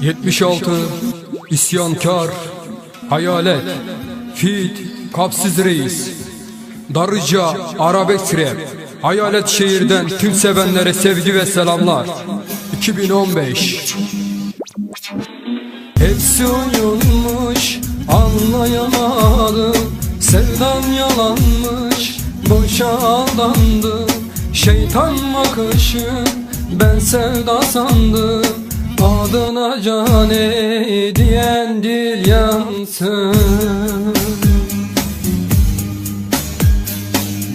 76 İsyankar Hayalet Fit Kapsız Reis Darıca Arabesk Rap Hayalet şehirden tüm sevenlere sevgi ve selamlar. 2015 Hepsi uyulmuş anlayamadım Sevdan yalanmış boşa aldandım. Şeytan bakışı ben sevda sandım Adına cane diyen dil yansın.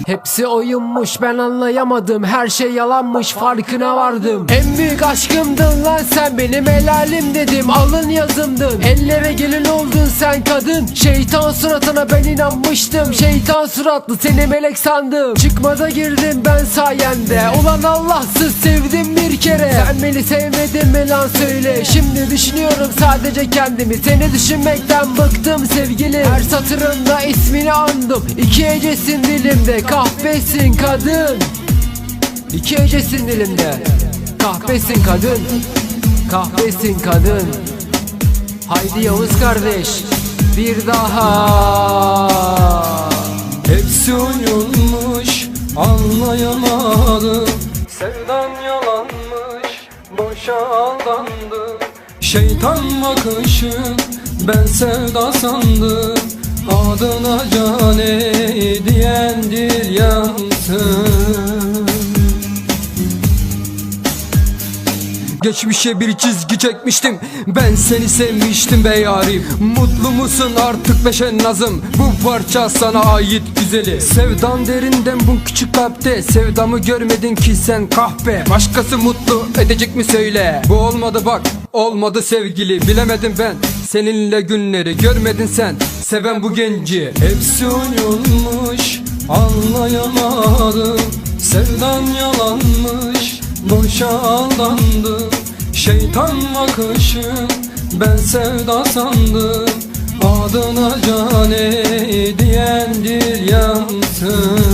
Hepsi oyunmuş ben anlayamadım. Her şey yalanmış farkına vardım. En büyük aşkımdın lan sen benim helalim dedim. Alın yazımdın. Ellere gelin oldun sen kadın. Şeytan suratına ben inanmıştım. Şeytan suratlı seni melek sandım. Çıkmaza girdim ben sayende. Ulan Allahsız sevdim bir kere. Sen beni sevmedin mi lan söyle. Şimdi düşünüyorum sadece kendimi. Seni düşünmekten bıktım sevgilim. Her satırında ismini andım İki hecesin dilimde. Kahpesin kadın. İki hecesin dilimde. Kahpesin kadın. Kahpesin kadın. Haydi Yavuz kardeş. Bir daha aldandım Şeytan bakışı ben sevda sandım. Adına cane diyen dil yansın Geçmişe bir çizgi çekmiştim. Ben seni sevmiştim be yarim. Mutlu musun artık beşen nazım Bu parça sana ait güzeli. Sevdan derinden bu küçük kalpte. Sevdamı görmedin ki sen kahpe. Başkası mutlu edecek mi söyle? Bu olmadı bak olmadı sevgili. Bilemedim ben seninle günleri. Görmedin sen seven bu genci. Hepsi uyulmuş anlayamadım. Sevdan yalanmış Boşa aldandım Şeytan bakışı Ben sevda sandım. Adına cane diyen yansın